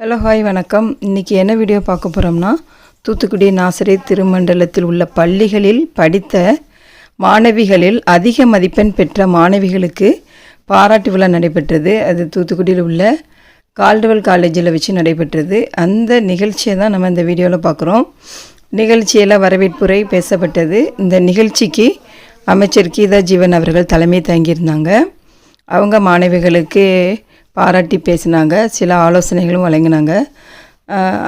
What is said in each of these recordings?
Hello hi வணக்கம். இன்றைக்கி என்ன வீடியோ பார்க்க போகிறோம்னா தூத்துக்குடி நாசரே திருமண்டலத்தில் உள்ள பள்ளிகளில் படித்த மாணவிகளில் அதிக மதிப்பெண் பெற்ற மாணவிகளுக்கு பாராட்டு விழா நடைபெற்றது. அது தூத்துக்குடியில் உள்ள கால்டுவல் காலேஜில் வச்சு நடைபெற்றது. அந்த நிகழ்ச்சியை தான் நம்ம இந்த வீடியோவில் பார்க்குறோம். நிகழ்ச்சியில் வரவேற்புரை பேசப்பட்டது. இந்த நிகழ்ச்சிக்கு அமைச்சர் கீதா ஜீவன் அவர்கள் தலைமை தாங்கியிருந்தாங்க. அவங்க மாணவிகளுக்கு பாராட்டி பேசினாங்க சில ஆலோசனைகளும் வழங்கினாங்க.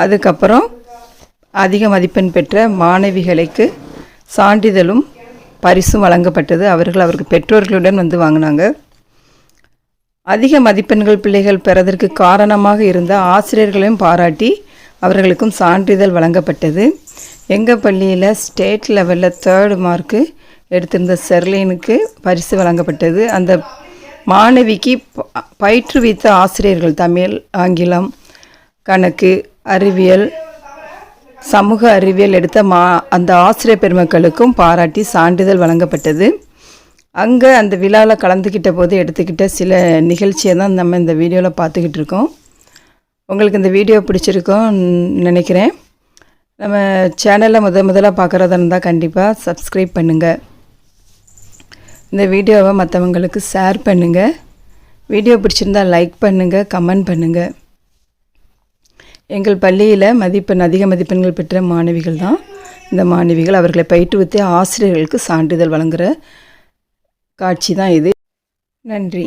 அதுக்கப்புறம் அதிக மதிப்பெண் பெற்ற மாணவிகளுக்கு சான்றிதழும் பரிசும் வழங்கப்பட்டது. அவர்கள் அவருக்கு பெற்றோர்களுடன் வந்து வாங்கினாங்க. அதிக மதிப்பெண்கள் பிள்ளைகள் பெறதற்கு காரணமாக இருந்த ஆசிரியர்களையும் பாராட்டி அவர்களுக்கும் சான்றிதழ் வழங்கப்பட்டது. எங்கள் பள்ளியில் ஸ்டேட் லெவலில் தேர்டு மார்க்கு எடுத்திருந்த செர்லினுக்கு பரிசு வழங்கப்பட்டது. அந்த மாணவிக்கு ப- பயிற்றுவித்த ஆசிரியர்கள் தமிழ் ஆங்கிலம் கணக்கு அறிவியல் சமூக அறிவியல் எடுத்த மா அந்த ஆசிரியர் பெருமக்களுக்கும் பாராட்டி சான்றிதழ் வழங்கப்பட்டது. அங்கே அந்த விழாவில் கலந்துக்கிட்ட போது எடுத்துக்கிட்ட சில நிகழ்ச்சியை தான் நம்ம இந்த வீடியோவில் பார்த்துக்கிட்டு இருக்கோம். உங்களுக்கு இந்த வீடியோ பிடிச்சிருக்கோம் நினைக்கிறேன். நம்ம சேனலை முத முதலாக பார்க்குறதா இருந்தால் கண்டிப்பாக சப்ஸ்கிரைப் பண்ணுங்கள் இந்த வீடியோவை மற்றவங்களுக்கு ஷேர் பண்ணுங்கள் வீடியோ பிடிச்சிருந்தா லைக் பண்ணுங்கள் கமெண்ட் பண்ணுங்கள் எங்கள் பள்ளியில் மதிப்பெண் அதிக மதிப்பெண்கள் பெற்ற மாணவிகள் தான். இந்த மாணவிகள் அவர்களை பயிற்றுவித்த ஆசிரியர்களுக்கு சான்றிதழ் வழங்குகிற காட்சி தான் இது. நன்றி.